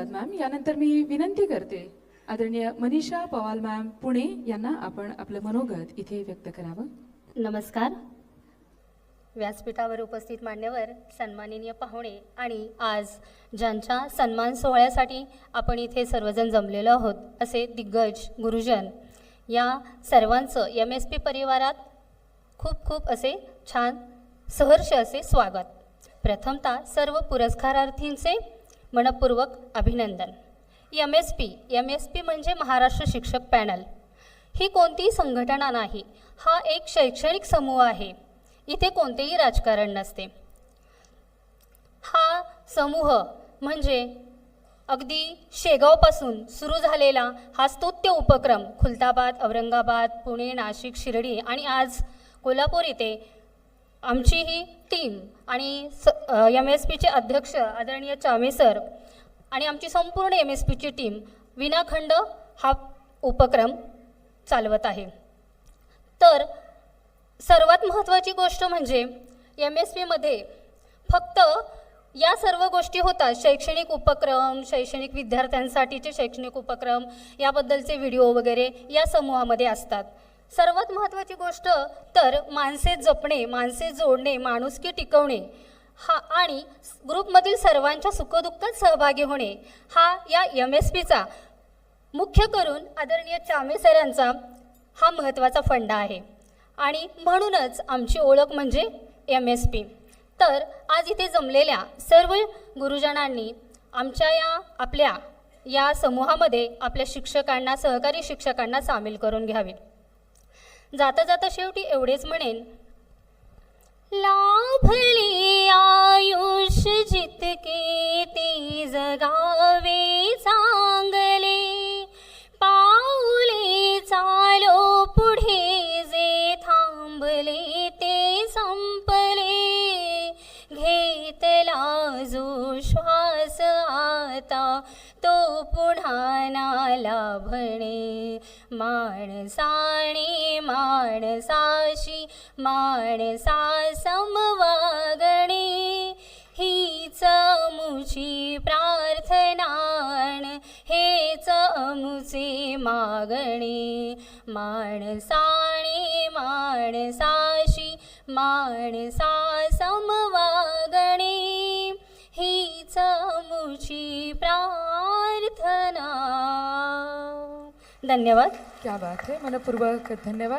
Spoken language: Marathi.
धन्यवाद मॅम यानंतर मी विनंती करते आदरणीय मनीषा पवाल मॅम पुणे यांना आपण आपलं मनोगत इथे व्यक्त करावं. नमस्कार. व्यासपीठावर उपस्थित मान्यवर सन्माननीय पाहुणे आणि आज ज्यांच्या सन्मान सोहळ्यासाठी आपण इथे सर्वजण जमलेलो आहोत असे दिग्गज गुरुजन या सर्वांचं एम एस पी परिवारात खूप खूप असे छान सहर्ष असे स्वागत. प्रथमतः सर्व पुरस्कारार्थींचे मनपूर्वक अभिनंदन. M S P M S P म्हणजे महाराष्ट्र शिक्षक पॅनल. ही कोणतीही संघटना नाही हा एक शैक्षणिक समूह आहे. इथे कोणतेही राजकारण नसते. हा समूह म्हणजे अगदी शेगावपासून सुरू झालेला हा स्तुत्य उपक्रम खुलताबाद औरंगाबाद पुणे नाशिक शिर्डी आणि आज कोल्हापूर इथे आमची ही टीम आणि स एम एस पीचे अध्यक्ष आदरणीय चामे सर आणि आमची संपूर्ण एम एस पीची टीम विनाखंड हा उपक्रम चालवत आहे. तर सर्वात महत्त्वाची गोष्ट म्हणजे एम एस पीमध्ये फक्त या सर्व गोष्टी होतात. शैक्षणिक उपक्रम शैक्षणिक विद्यार्थ्यांसाठीचे शैक्षणिक उपक्रम याबद्दलचे व्हिडिओ वगैरे या समूहामध्ये असतात. सर्वात महत्त्वाची गोष्ट तर माणसे जपणे माणसे जोडणे माणुसकी टिकवणे. हा आणि ग्रुपमधील सर्वांच्या सुखदुःखात सहभागी होणे. हा या एम एस पीचा मुख्य करून आदरणीय चामे सरांचा हा महत्त्वाचा फंडा आहे. आणि म्हणूनच आमची ओळख म्हणजे एम एस पी तर आज इथे जमलेल्या सर्व गुरुजनांनी आमच्या या आपल्या या समूहामध्ये आपल्या शिक्षकांना सहकारी शिक्षकांना सामील करून घ्यावे. जाता जाता शेवटी एवढेच म्हणेन लाभली आयुष जितके ती जगावे सांग होता तो पुन्हा ना लाभणे. माणसाने माणसाशी माणसा समवागणे हीच मुची प्रार्थनाण हेच अमुचे मागणे. माणसाने माणसाशी माणसा समवा धन्यवाद. क्या बात है मनपूर्वक धन्यवाद.